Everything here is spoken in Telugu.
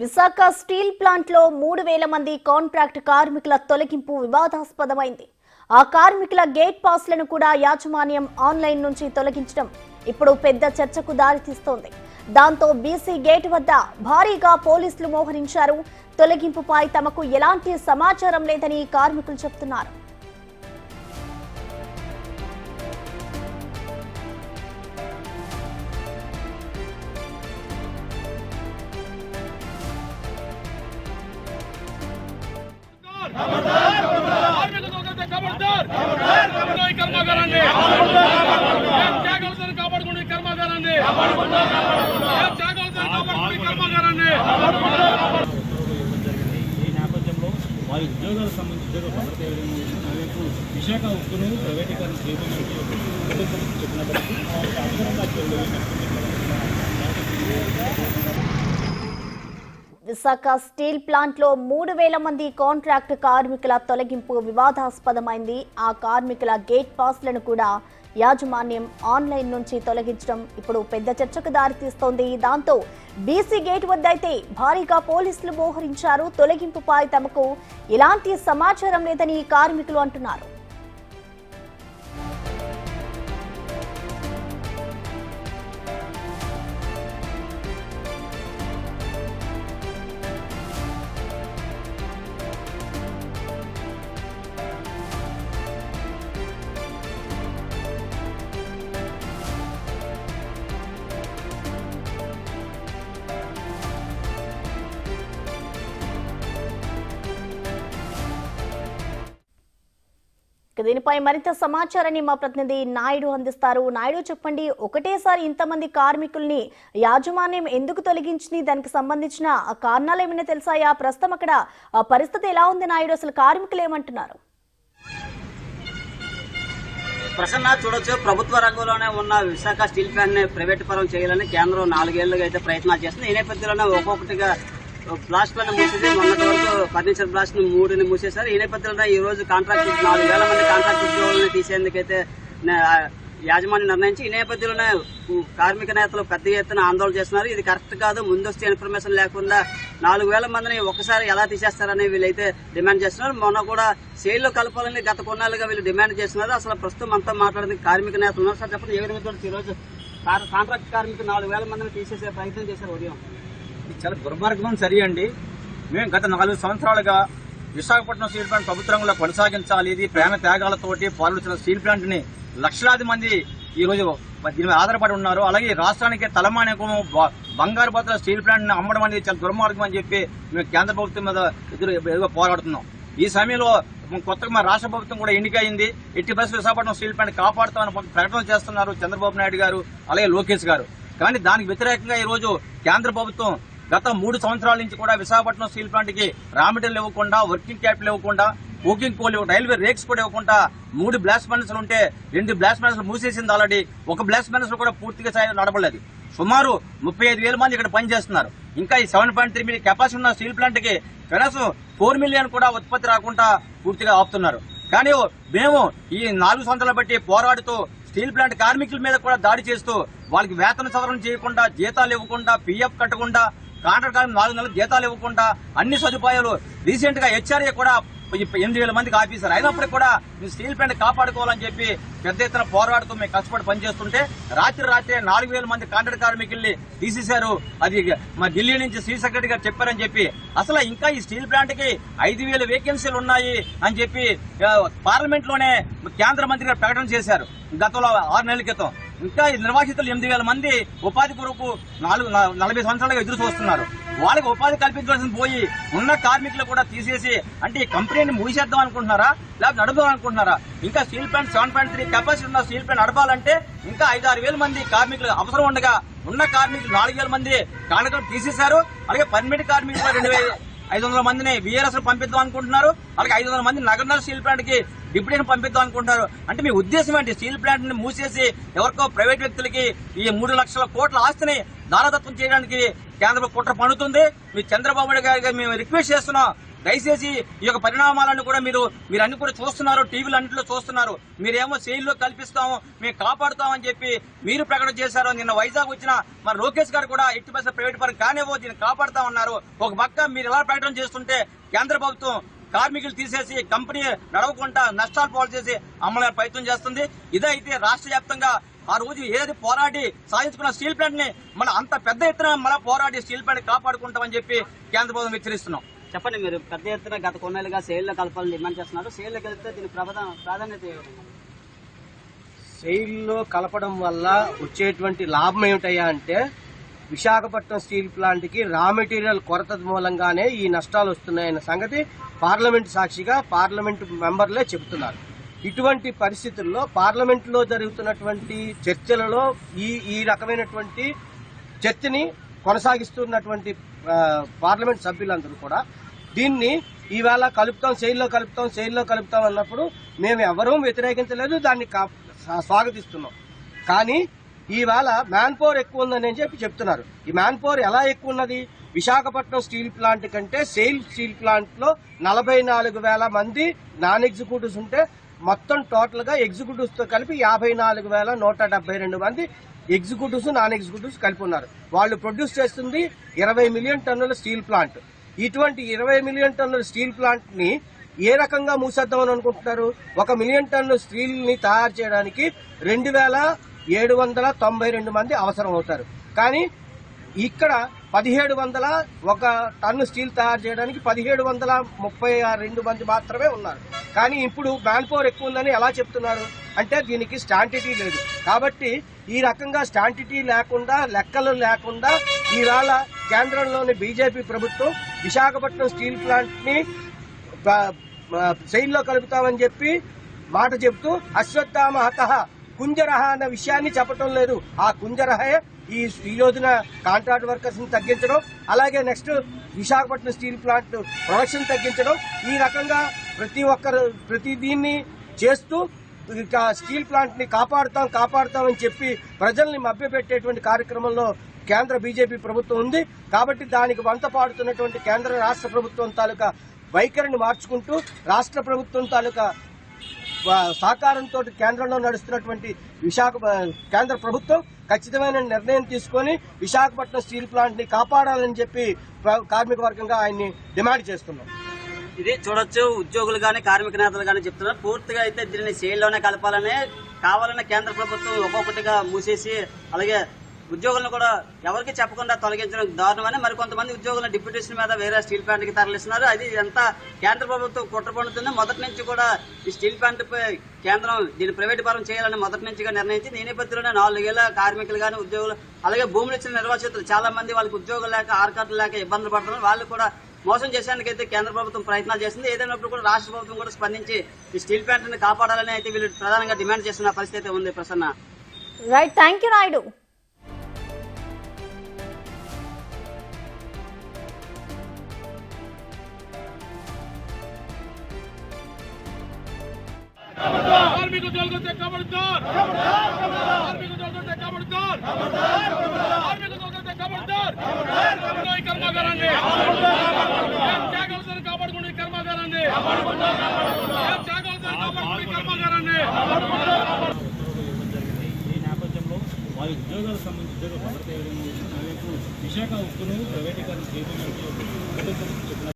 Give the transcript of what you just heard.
విశాఖ స్టీల్ ప్లాంట్లో మూడు వేల మంది కాంట్రాక్ట్ కార్మికుల తొలగింపు వివాదాస్పదమైంది. ఆ కార్మికుల గేట్ పాస్లను కూడా యాజమాన్యం ఆన్లైన్ నుంచి తొలగించడం ఇప్పుడు పెద్ద చర్చకు దారితీస్తోంది. దాంతో బీసీ గేట్ వద్ద భారీగా పోలీసులు మోహరించారు. తొలగింపుపై తమకు ఎలాంటి సమాచారం లేదని కార్మికులు చెబుతున్నారు కర్మాగారాన్ని ఏం కాపాడుకునే ఈ కర్మాగారాన్ని ఏం కాపాడుకునే కర్మాగారాన్ని నేపథ్యంలో వారి ఉద్యోగాలకు సంబంధించి ఉద్యోగ భద్రత విశాఖ ఉక్కును ప్రైవేటీకరణ చేయమని చెప్పినప్పటికీ అనుగుణంగా విశాఖ స్టీల్ ప్లాంట్లో మూడు వేల మంది కాంట్రాక్ట్ కార్మికుల తొలగింపు వివాదాస్పదమైంది. ఆ కార్మికుల గేట్ పాస్లను కూడా యాజమాన్యం ఆన్లైన్ నుంచి తొలగించడం ఇప్పుడు పెద్ద చర్చకు దారితీస్తోంది. దాంతో బీసీ గేట్ వద్ద అయితే భారీగా పోలీసులు మోహరించారు. తొలగింపుపై తమకు ఎలాంటి సమాచారం లేదని కార్మికులు అంటున్నారు. ఇక దీనిపై మరింత సమాచారాన్ని మా ప్రతినిధి నాయుడు అందిస్తారు. నాయుడు చెప్పండి ఒకటేసారి ఇంతమంది కార్మికుల్ని యాజమాన్యం ఎందుకు తొలగించింది? దానికి సంబంధించిన ఆ కారణాలు ఏమైనా తెలుసాయా? ప్రస్తుతం అక్కడ ఆ పరిస్థితి ఎలా ఉంది నాయుడు? అసలు కార్మికులు ఏమంటున్నారు? ప్రసన్న చూడొచ్చు ప్రభుత్వ రంగంలోనే ఉన్న విశాఖ స్టీల్ ప్లాంట్ని ప్రైవేట్ పరం చేయాలని కేంద్రం నాలుగేళ్ళుగా అయితే ప్రయత్నాలు చేస్తుంది. ఈ నేపథ్యంలోనే ఒక్కొక్కటిగా బ్లాస్ట్లను మూసేసి మొన్నటి వరకు ఫర్నిచర్ బ్లాస్ట్ను మూడుని మూసేశారు. ఈ నేపథ్యంలో ఈ రోజు కాంట్రాక్ట్ నాలుగు వేల మంది కాంట్రాక్ట్ ఉద్యోగులను తీసేందుకైతే యాజమాన్యం నిర్ణయించి ఈ నేపథ్యంలోనే కార్మిక నేతలు పెద్ద ఎత్తున ఆందోళన చేస్తున్నారు. ఇది కరెక్ట్ కాదు. ముందస్తు ఇన్ఫర్మేషన్ లేకుండా నాలుగు వేల మందిని ఒకసారి ఎలా తీసేస్తారని వీళ్ళైతే డిమాండ్ చేస్తున్నారు. మొన్న కూడా సేల్లో కలపాలని గత కొన్నాళ్ళుగా వీళ్ళు డిమాండ్ చేస్తున్నారు. అసలు ప్రస్తుతం అంతా మాట్లాడింది కార్మిక నేతలు ఉన్నారు. సార్ చెప్పండి ఏ విధంగా ఈరోజు కాంట్రాక్ట్ కార్మికులు నాలుగు వేల మందిని తీసేసే ప్రయత్నం చేశారు ఉదయం. ఇది చాలా దుర్మార్గం సరి అండి. మేము గత నాలుగు సంవత్సరాలుగా విశాఖపట్నం స్టీల్ ప్లాంట్ ప్రభుత్వంలో కొనసాగించాలి. ఇది ప్రేమ త్యాగాలతోటి పాల్గొచ్చిన స్టీల్ ప్లాంట్ని లక్షలాది మంది ఈ రోజు దీని మీద ఆధారపడి ఉన్నారు. అలాగే రాష్ట్రానికి తలమానికము బ- బంగారు భద్ర స్టీల్ ప్లాంట్ని అమ్మడం అనేది చాలా దుర్మార్గం అని చెప్పి మేము కేంద్ర ప్రభుత్వం మీద ఎదురు ఎదురుగా పోరాడుతున్నాం. ఈ సమయంలో కొత్తగా మా రాష్ట్ర ప్రభుత్వం కూడా ఎన్నికైంది ఎట్టి బస్సు విశాఖపట్నం స్టీల్ ప్లాంట్ కాపాడుతామని ప్రకటన చేస్తున్నారు చంద్రబాబు నాయుడు గారు అలాగే లోకేష్ గారు. కానీ దానికి వ్యతిరేకంగా ఈరోజు కేంద్ర ప్రభుత్వం గత మూడు సంవత్సరాల నుంచి కూడా విశాఖపట్నం స్టీల్ ప్లాంట్కి రా మెటీరియల్ ఇవ్వకుండా వర్కింగ్ క్యాపిటల్ ఇవ్వకుండా కుకింగ్ కోల్ రైల్వే రేక్స్ కూడా ఇవ్వకుండా మూడు బ్లాస్ట్ ఫర్నెస్లు ఉంటే రెండు బ్లాస్ట్ ఫర్నెస్లు మూసేసింది ఆల్రెడీ. ఒక బ్లాస్ట్ ఫర్నెస్ కూడా పూర్తిగా సాయం నడపలేదు సుమారు ముప్పై ఐదు వేల మంది ఇక్కడ పనిచేస్తున్నారు. ఇంకా ఈ seven point three million capacity ఉన్న స్టీల్ ప్లాంట్కి కనీసం ఫోర్ మిలియన్ కూడా ఉత్పత్తి రాకుండా పూర్తిగా ఆపుతున్నారు. కానీ మేము ఈ నాలుగు సంవత్సరాలు బట్టి పోరాడుతూ స్టీల్ ప్లాంట్ కార్మికుల మీద కూడా దాడి చేస్తూ వాళ్ళకి వేతన సవరణ చేయకుండా జీతాలు ఇవ్వకుండా పీఎఫ్ కట్టకుండా కాంట్రాక్ట్ కార్మికులు నాలుగు నెలలు జీతాలు ఇవ్వకుండా అన్ని సదుపాయాలు రీసెంట్గా హెచ్ఆర్ఏ కూడా ఎనిమిది వేల మందికి ఆఫీసర్ అయినప్పటికీ కూడా ఈ స్టీల్ ప్లాంట్ కాపాడుకోవాలని చెప్పి పెద్ద ఎత్తున పోరాడుతూ మేము కష్టపడి పనిచేస్తుంటే రాత్రి రాత్రి నాలుగు వేల మంది కాంట్రాక్ట్ కార్మికుల్ని తీసేశారు. అది మా ఢిల్లీ నుంచి చీఫ్ సెక్రటరీ గారు చెప్పారని చెప్పి అసలు ఇంకా ఈ స్టీల్ ప్లాంట్కి ఐదు వేల వేకెన్సీలు ఉన్నాయి అని చెప్పి పార్లమెంట్లోనే కేంద్ర మంత్రి గారు ప్రకటన చేశారు గతంలో ఆరు నెలల క్రితం. ఇంకా నిర్వాసితులు ఎనిమిది వేల మంది ఉపాధి కొరకు నాలుగు నలభై సంవత్సరాలుగా ఎదురు చూస్తున్నారు. వాళ్ళకి ఉపాధి కల్పించవలసింది పోయి ఉన్న కార్మికులు కూడా తీసేసి అంటే ఈ కంపెనీని మూసేద్దాం అనుకుంటున్నారా? లేకపోతే నడుపుదాం అనుకుంటున్నారా? ఇంకా steel plant seven point three capacity ఉన్న స్టీల్ ప్లాంట్ నడపాలంటే ఇంకా ఐదు ఆరు వేల మంది కార్మికులు అవసరం ఉండగా ఉన్న కార్మికులు నాలుగు వేల మంది కాంట్రాక్టులు తీసేశారు. అలాగే పర్మిట్ కార్మికులు రెండు వేలు ఐదు వందల మందిని వీఆర్ఎస్ పంపిద్దాం అనుకుంటున్నారు. అలాగే ఐదు వందల మంది నగర స్టీల్ ప్లాంట్కి డిప్యూటీని పంపిద్దాం అనుకుంటున్నారు. అంటే మీ ఉద్దేశం ఏంటి? స్టీల్ ప్లాంట్ని మూసేసి ఎవరికో ప్రైవేట్ వ్యక్తులకి ఈ మూడు లక్షల కోట్ల ఆస్తిని దారదత్వం చేయడానికి కేంద్ర కుట్ర పండుతుంది మీ చంద్రబాబు నాయుడు గారికి మేము రిక్వెస్ట్ చేస్తున్నాం. దయచేసి ఈ యొక్క పరిణామాలను కూడా మీరు మీరు అన్ని కూడా చూస్తున్నారు టీవీలు అన్నింటిలో చూస్తున్నారు. మీరేమో సెయిల్లో కల్పిస్తాము మేము కాపాడుతామని చెప్పి మీరు ప్రకటన చేశారు. నిన్న వైజాగ్ వచ్చిన మన లోకేష్ గారు కూడా ఎట్టి పరిస్థితి ప్రైవేట్ పరం కానివ్వో దీన్ని కాపాడుతామన్నారు. ఒక పక్క మీరు ఎలా ప్రకటన చేస్తుంటే కేంద్ర ప్రభుత్వం కార్మికులు తీసేసి కంపెనీ నడవకుండా నష్టాలు పాలు చేసి అమలు ప్రయత్నం చేస్తుంది. ఇదైతే రాష్ట్ర వ్యాప్తంగా ఆ రోజు ఏది పోరాడి సాధించుకున్న స్టీల్ ప్లాంట్ని మన అంత పెద్ద ఎత్తున మన పోరాడి స్టీల్ ప్లాంట్ కాపాడుకుంటామని చెప్పి కేంద్ర ప్రభుత్వం హెచ్చరిస్తున్నాం. చెప్పండి మీరు పెద్ద ఎత్తున గత కొన్నేళ్ళుగా సేల్లో కలపాలని డిమాండ్ చేస్తున్నారు. సేల్లో కలిపితే దీని ప్రధాన ప్రాధాన్యత ఏ సెయిల్లో కలపడం వల్ల వచ్చేటువంటి లాభం ఏమిటయ్యా అంటే విశాఖపట్నం స్టీల్ ప్లాంట్కి రా మెటీరియల్ కొరత మూలంగానే ఈ నష్టాలు వస్తున్నాయన్న సంగతి పార్లమెంట్ సాక్షిగా పార్లమెంట్ మెంబర్లే చెబుతున్నారు. ఇటువంటి పరిస్థితుల్లో పార్లమెంట్లో జరుగుతున్నటువంటి చర్చలలో ఈ ఈ రకమైనటువంటి చర్చని కొనసాగిస్తున్నటువంటి పార్లమెంట్ సభ్యులందరూ కూడా దీన్ని ఈవేళ కలుపుతాం శైలిలో కలుపుతాం శైలిలో కలుపుతాం అన్నప్పుడు మేము ఎవరూ వ్యతిరేకించలేదు దాన్ని కా- స్వాగతిస్తున్నాం. కానీ ఈవేళ మ్యాన్ పవర్ ఎక్కువ ఉందని చెప్పి చెప్తున్నారు. ఈ మ్యాన్ పవర్ ఎలా ఎక్కువ ఉన్నది? విశాఖపట్నం స్టీల్ ప్లాంట్ కంటే సెయిల్ స్టీల్ ప్లాంట్లో నలభై నాలుగు వేల మంది నాన్ ఎగ్జిక్యూటివ్స్ ఉంటే మొత్తం టోటల్గా ఎగ్జిక్యూటివ్స్తో కలిపి యాభై నాలుగు వేల నూట డెబ్బై రెండు మంది ఎగ్జిక్యూటివ్స్ నాన్ ఎగ్జిక్యూటివ్స్ కలిపి ఉన్నారు. వాళ్ళు ప్రొడ్యూస్ చేస్తుంది ఇరవై మిలియన్ టన్నుల స్టీల్ ప్లాంట్. ఇటువంటి ఇరవై మిలియన్ టన్నుల స్టీల్ ప్లాంట్ని ఏ రకంగా మూసేద్దామని అనుకుంటున్నారు? ఒక మిలియన్ టన్ను స్టీల్ని తయారు చేయడానికి రెండు వేల ఏడు వందల తొంభై రెండు మంది అవసరం అవుతారు. కానీ ఇక్కడ పదిహేడు వందల ఒక టన్ను స్టీల్ తయారు చేయడానికి పదిహేడు వందల ముప్పై రెండు మంది మాత్రమే ఉన్నారు. కానీ ఇప్పుడు మ్యాన్ పవర్ ఎక్కువ ఉందని ఎలా చెప్తున్నారు? అంటే దీనికి స్టాంటిటీ లేదు. కాబట్టి ఈ రకంగా స్టాంటిటీ లేకుండా లెక్కలు లేకుండా ఈవేళ కేంద్రంలోని బీజేపీ ప్రభుత్వం విశాఖపట్నం స్టీల్ ప్లాంట్ని ని కలుపుతామని చెప్పి మాట చెప్తూ అశ్వత్థామ హత కుంజరహ అన్న విషయాన్ని చెప్పటం లేదు. ఆ కుంజరహే ఈ ఈ రోజున కాంట్రాక్ట్ వర్కర్స్ని తగ్గించడం అలాగే next Visakhapatnam steel plant production తగ్గించడం ఈ రకంగా ప్రతి ఒక్కరు ప్రతి దీన్ని చేస్తూ స్టీల్ ప్లాంట్ని కాపాడుతాం కాపాడుతాం అని చెప్పి ప్రజల్ని మభ్యపెట్టేటువంటి కార్యక్రమంలో కేంద్ర బీజేపీ ప్రభుత్వం ఉంది. కాబట్టి దానికి వంత పాడుతున్నటువంటి కేంద్ర రాష్ట్ర ప్రభుత్వం తాలూకా వైఖరిని మార్చుకుంటూ రాష్ట్ర ప్రభుత్వం తాలూకా సహకారంతో కేంద్రంలో నడుస్తున్నటువంటి విశాఖ కేంద్ర ప్రభుత్వం ఖచ్చితమైన నిర్ణయం తీసుకొని విశాఖపట్నం స్టీల్ ప్లాంట్ని కాపాడాలని చెప్పి కార్మిక వర్గంగా ఆయన్ని డిమాండ్ చేస్తున్నాం. ఇది చూడొచ్చు. ఉద్యోగులు కానీ కార్మిక నేతలు కానీ చెప్తున్నారు. పూర్తిగా అయితే దీనిని సేల్లోనే కలపాలని కావాలని కేంద్ర ప్రభుత్వం ఒక్కొక్కటిగా మూసేసి అలాగే ఉద్యోగులను కూడా ఎవరికి చెప్పకుండా తొలగించడం దారుణమని మరి కొంతమంది ఉద్యోగులను డిప్యూటేషన్ మీద వేరే స్టీల్ ప్లాంట్కి తరలిస్తున్నారు. అది ఎంత కేంద్ర ప్రభుత్వం కుట్ర పండుతుంది మొదటి నుంచి కూడా ఈ స్టీల్ ప్లాంట్పై కేంద్రం దీన్ని ప్రైవేట్ పరం చేయాలని మొదటి నుంచిగా నిర్ణయించి ఈ నేపథ్యంలోనే నాలుగేళ్ళ కార్మికులు కానీ ఉద్యోగులు అలాగే భూములు ఇచ్చిన నిర్వాసితులు చాలా మంది వాళ్ళకి ఉద్యోగం లేక ఆర్కాట్లు లేక ఇబ్బందులు పడుతున్నారు. వాళ్ళు కూడా మోసం చేసేందుకైతే కేంద్ర ప్రభుత్వం ప్రయత్నాలు చేసింది. ఏదైనప్పుడు కూడా రాష్ట్ర ప్రభుత్వం కూడా స్పందించి ఈ స్టీల్ ప్లాంట్ని కాపాడాలని అయితే వీళ్ళు ప్రధానంగా డిమాండ్ చేస్తున్న పరిస్థితి అయితే ఉంది Prasanna. Right thank you Naidu కార్మిక కార్మిక కార్మిక కర్మాగారాన్ని ఏం త్యాగాలతో కాపాడుకునే ఈ కర్మాగారాన్ని ఏం త్యాగాలతో కాపాడుకునే ఈ కర్మాగారాన్ని ఈ నేపథ్యంలో వారి ఉద్యోగాలకు సంబంధించి ఉద్యోగ భద్రత విశాఖ ఉక్కును ప్రైవేటీకరణ చేయడానికి